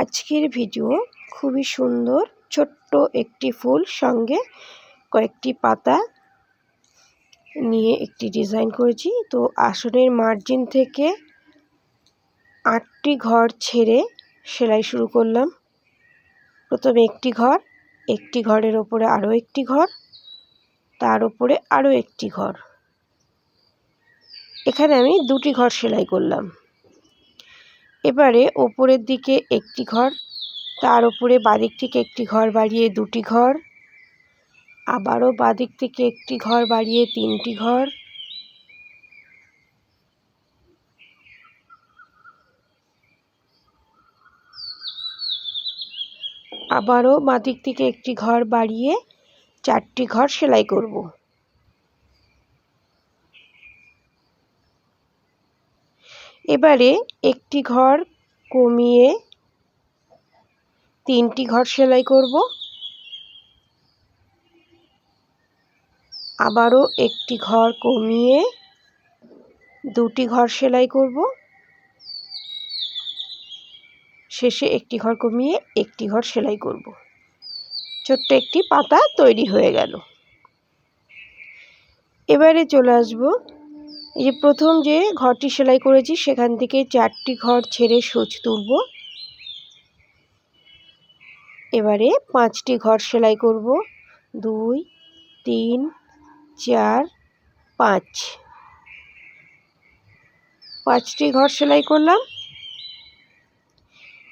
আজকের ভিডিও খুবই সুন্দর, ছোট্ট একটি ফুল, সঙ্গে কয়েকটি পাতা নিয়ে একটি ডিজাইন করেছি। তো আসনের মার্জিন থেকে আটটি ঘর ছেড়ে সেলাই শুরু করলাম। প্রথমে একটি ঘর, একটি ঘরের ওপরে আরও একটি ঘর, তার উপরে আরও একটি ঘর। এখানে আমি দুটি ঘর সেলাই করলাম। এবারে ওপরের দিকে একটি ঘর, তার উপরে বাদিক থেকে একটি ঘর বাড়িয়ে দুটি ঘর, আবারও বাদিক থেকে একটি ঘর বাড়িয়ে তিনটি ঘর। আবারও বাঁদিক থেকে একটি ঘর বাড়িয়ে চারটি ঘর সেলাই করব। এবারে একটি ঘর কমিয়ে তিনটি ঘর সেলাই করব। আবারও একটি ঘর কমিয়ে দুটি ঘর সেলাই করব। শেষে একটি ঘর কমিয়ে একটি ঘর সেলাই করব। ছোট্ট একটি পাতা তৈরি হয়ে গেল। এবারে চলে আসব এই যে প্রথম যে ঘরটি সেলাই করেছি, সেখান থেকে চারটি ঘর ছেড়ে সুচ তুলব। এবারে পাঁচটি ঘর সেলাই করব। দুই, তিন, চার, পাঁচ। পাঁচটি ঘর সেলাই করলাম।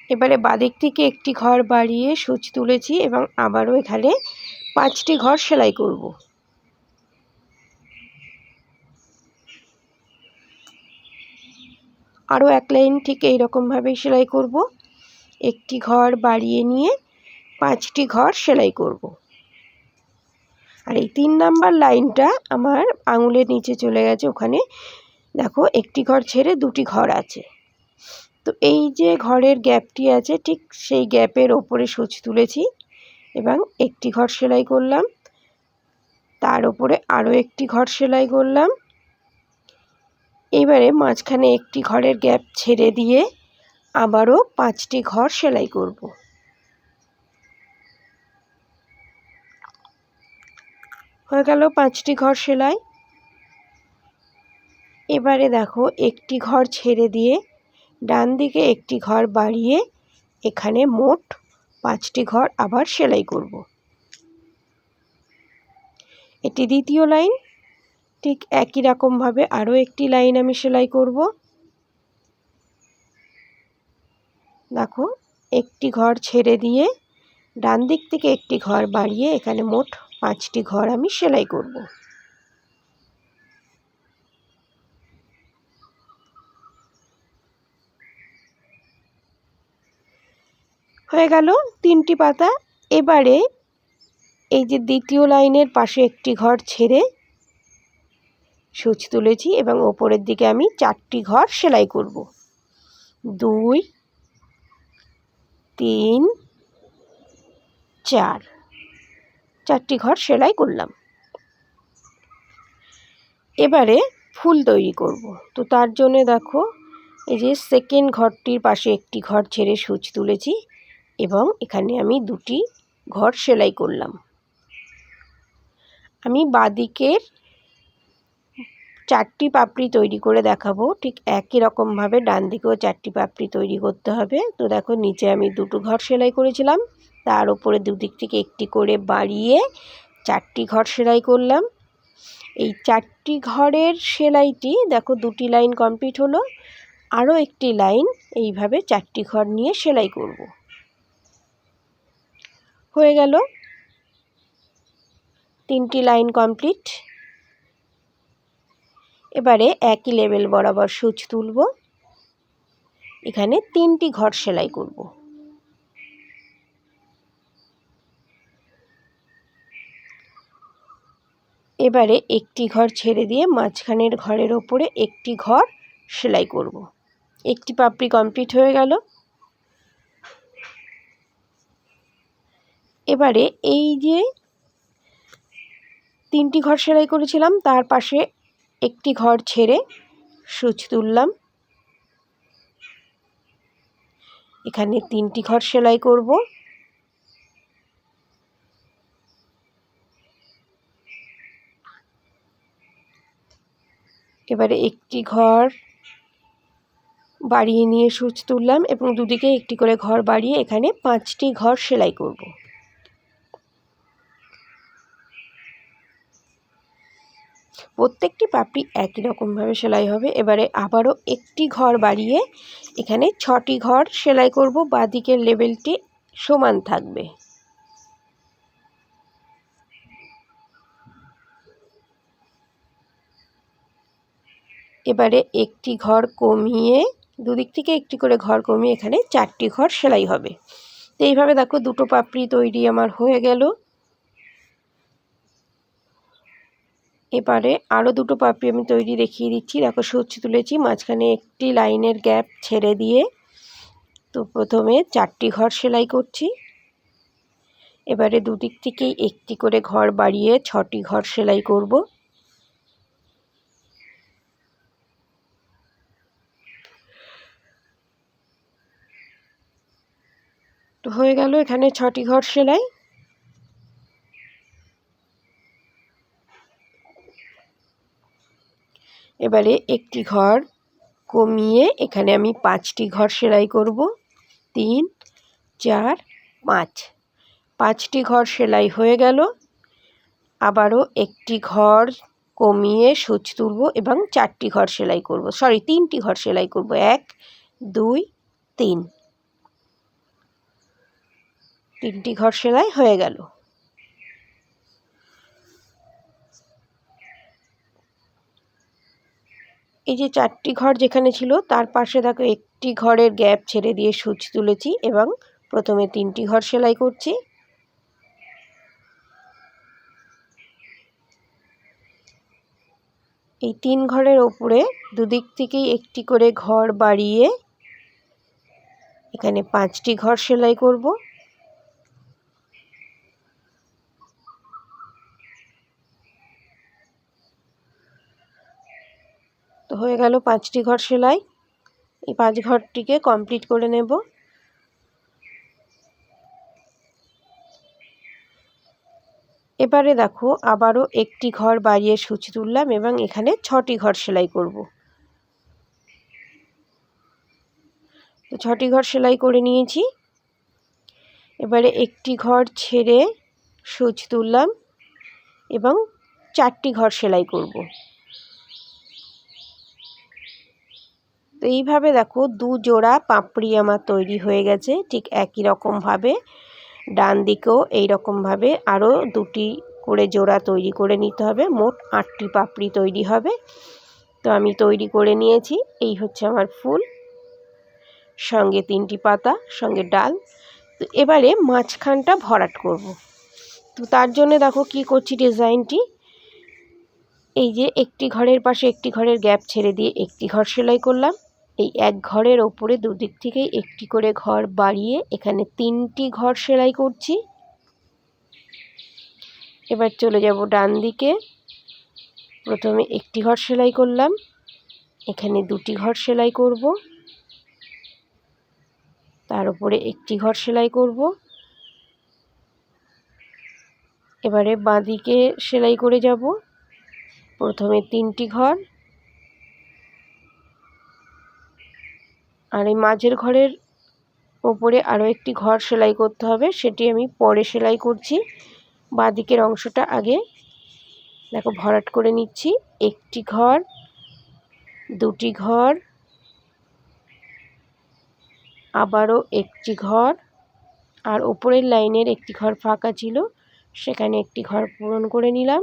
এবারে বাদিক থেকে একটি ঘর বাড়িয়ে সুচ তুলেছি এবং আবারও এখানে পাঁচটি ঘর সেলাই করব। আরও এক লাইন ঠিক এইরকমভাবেই সেলাই করব। একটি ঘর বাড়িয়ে নিয়ে পাঁচটি ঘর সেলাই করব। আর এই তিন নাম্বার লাইনটা আমার আঙুলের নিচে চলে গেছে ওখানে। দেখো, একটি ঘর ছেড়ে দুটি ঘর আছে। তো এই যে ঘরের গ্যাপটি আছে, ঠিক সেই গ্যাপের ওপরে সুচ তুলেছি এবং একটি ঘর সেলাই করলাম। তার ওপরে আরও একটি ঘর সেলাই করলাম। এবারে মাঝখানে একটি ঘরের গ্যাপ ছেড়ে দিয়ে আবারও পাঁচটি ঘর সেলাই করব। হয়ে গেল পাঁচটি ঘর সেলাই। এবারে দেখো একটি ঘর ছেড়ে দিয়ে ডান দিকে একটি ঘর বাড়িয়ে এখানে মোট পাঁচটি ঘর আবার সেলাই করব। এটি দ্বিতীয় লাইন। ঠিক একই রকমভাবে আরও একটি লাইন আমি সেলাই করব। দেখো, একটি ঘর ছেড়ে দিয়ে ডান দিক থেকে একটি ঘর বাড়িয়ে এখানে মোট পাঁচটি ঘর আমি সেলাই করব। হয়ে গেল তিনটি পাতা। এবারে এই যে দ্বিতীয় লাইনের পাশে একটি ঘর ছেড়ে সুচ তুলেছি এবং ওপরের দিকে আমি চারটি ঘর সেলাই করব। দুই, তিন, চার। চারটি ঘর সেলাই করলাম। এবারে ফুল তৈরি করব। তো তার জন্য দেখো, এই যে সেকেন্ড ঘরটির পাশে একটি ঘর ছেড়ে সুচ তুলেছি এবং এখানে আমি দুটি ঘর সেলাই করলাম। আমি বাদিকের চারটি পাপড়ি তৈরি করে দেখাবো। ঠিক একই রকমভাবে ডান দিকেও চারটি পাপড়ি তৈরি করতে হবে। তো দেখো, নিচে আমি দুটো ঘর সেলাই করেছিলাম। তার উপরে দুদিক থেকে একটি করে বাড়িয়ে চারটি ঘর সেলাই করলাম। এই চারটি ঘরের সেলাইটি, দেখো, দুটি লাইন কমপ্লিট হলো। আরও একটি লাইন এইভাবে চারটি ঘর নিয়ে সেলাই করব। হয়ে গেল। তিনটি লাইন কমপ্লিট। এবারে একই লেভেল বরাবর সুচ তুলব। এখানে তিনটি ঘর সেলাই করব। এবারে একটি ঘর ছেড়ে দিয়ে মাঝখানের ঘরের ওপরে একটি ঘর সেলাই করব। একটি পাপড়ি কমপ্লিট হয়ে গেল। এবারে এই যে তিনটি ঘর সেলাই করেছিলাম, তার পাশে একটি ঘর ছেড়ে সুচ তুললাম। এখানে তিনটি ঘর সেলাই করব। এবারে একটি ঘর বাড়িয়ে নিয়ে সুচ তুললাম এবং দুদিকে একটি করে ঘর বাড়িয়ে এখানে পাঁচটি ঘর সেলাই করব। প্রত্যেকটি পাপড়ি একই রকমভাবে সেলাই হবে। এবারে আবারও একটি ঘর বাড়িয়ে এখানে ছটি ঘর সেলাই করব। বাদিকের লেভেলটি সমান থাকবে। এবারে একটি ঘর কমিয়ে, দুদিক থেকে একটি করে ঘর কমিয়ে এখানে চারটি ঘর সেলাই হবে। তো এইভাবে দেখো দুটো পাপড়ি তৈরি আমার হয়ে গেল। এবারে আরও দুটো পাপড়ি আমি তৈরি দেখিয়ে দিচ্ছি। দেখো সূচ তুলেছি, মাঝখানে একটি লাইনের গ্যাপ ছেড়ে দিয়ে তো প্রথমে চারটি ঘর সেলাই করছি। এবারে দুদিক থেকেই একটি করে ঘর বাড়িয়ে ছটি ঘর সেলাই করব। তো হয়ে গেল এখানে ছটি ঘর সেলাই। এবারে একটি ঘর কমিয়ে এখানে আমি পাঁচটি ঘর সেলাই করব। তিন, চার, পাঁচ। পাঁচটি ঘর সেলাই হয়ে গেল। আবারও একটি ঘর কমিয়ে সুচ তুলব এবং চারটি ঘর সেলাই করব। সরি, তিনটি ঘর সেলাই করব। এক, দুই, তিন। তিনটি ঘর সেলাই হয়ে গেল। এই যে চারটি ঘর যেখানে ছিল, তার পাশে দেখো একটি ঘরের গ্যাপ ছেড়ে দিয়ে সুচ তুলেছি এবং প্রথমে তিনটি ঘর সেলাই করছি। এই তিন ঘরের ওপরে দুদিক থেকেই একটি করে ঘর বাড়িয়ে এখানে পাঁচটি ঘর সেলাই করব। তো হয়ে গেল পাঁচটি ঘর সেলাই। এই পাঁচ ঘরটিকে কমপ্লিট করে নেব। এবারে দেখো, আবারও একটি ঘর বাড়িয়ে সূচি তুললাম এবং এখানে ছটি ঘর সেলাই করব। তো ছটি ঘর সেলাই করে নিয়েছি। এবারে একটি ঘর ছেড়ে সুচ তুললাম এবং চারটি ঘর সেলাই করব। তো এইভাবে দেখো দু জোড়া পাপড়ি আমার তৈরি হয়ে গেছে, ঠিক একই রকমভাবে। ডান দিকেও এই রকমভাবে আরও দুটি করে জোড়া তৈরি করে নিতে হবে, মোট আটটি পাপড়ি তৈরি হবে। তো আমি তৈরি করে নিয়েছি, এই হচ্ছে আমার ফুল। সঙ্গে তিনটি পাতা, সঙ্গে ডাল। তো এবারে মাঝখানটা ভরাট করব। তো তার জন্য দেখো কি করছি ডিজাইনটি। এই যে একটি ঘরের পাশে একটি ঘরের গ্যাপ ছেড়ে দিয়ে একটি ঘর সেলাই করলাম। এই এক ঘরের ওপরে দুদিক থেকেই একটি করে ঘর বাড়িয়ে এখানে তিনটি ঘর সেলাই করছি। এবার চলে যাব ডান দিকে। প্রথমে একটি ঘর সেলাই করলাম। এখানে দুটি ঘর সেলাই করব। তার উপরে একটি ঘর সেলাই করব। এবারে বাঁদিকে সেলাই করে যাব। প্রথমে তিনটি ঘর আর এই মাঝের ঘরের ওপরে আরও একটি ঘর সেলাই করতে হবে, সেটি আমি পরে সেলাই করছি। বাঁদিকের অংশটা আগে দেখো ভরাট করে নিচ্ছি। একটি ঘর, দুটি ঘর, আবারও একটি ঘর, আর ওপরের লাইনের একটি ঘর ফাঁকা ছিল, সেখানে একটি ঘর পূরণ করে নিলাম।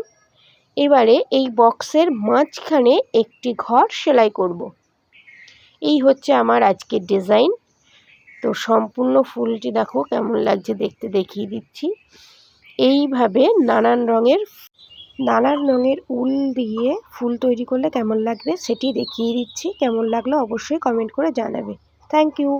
এবারে এই বক্সের মাঝখানে একটি ঘর সেলাই করব। এই হচ্ছে আমার আজকের ডিজাইন তো সম্পূর্ণ ফুলটি দেখো কেমন লাগছে দেখতে দেখিয়ে দিচ্ছি। এইভাবে নানান রঙের নানান রঙের উল দিয়ে ফুল তৈরি করলে কেমন লাগবে সেটি দেখিয়ে দিচ্ছি। কেমন লাগল অবশ্যই কমেন্ট করে জানাবে। Thank you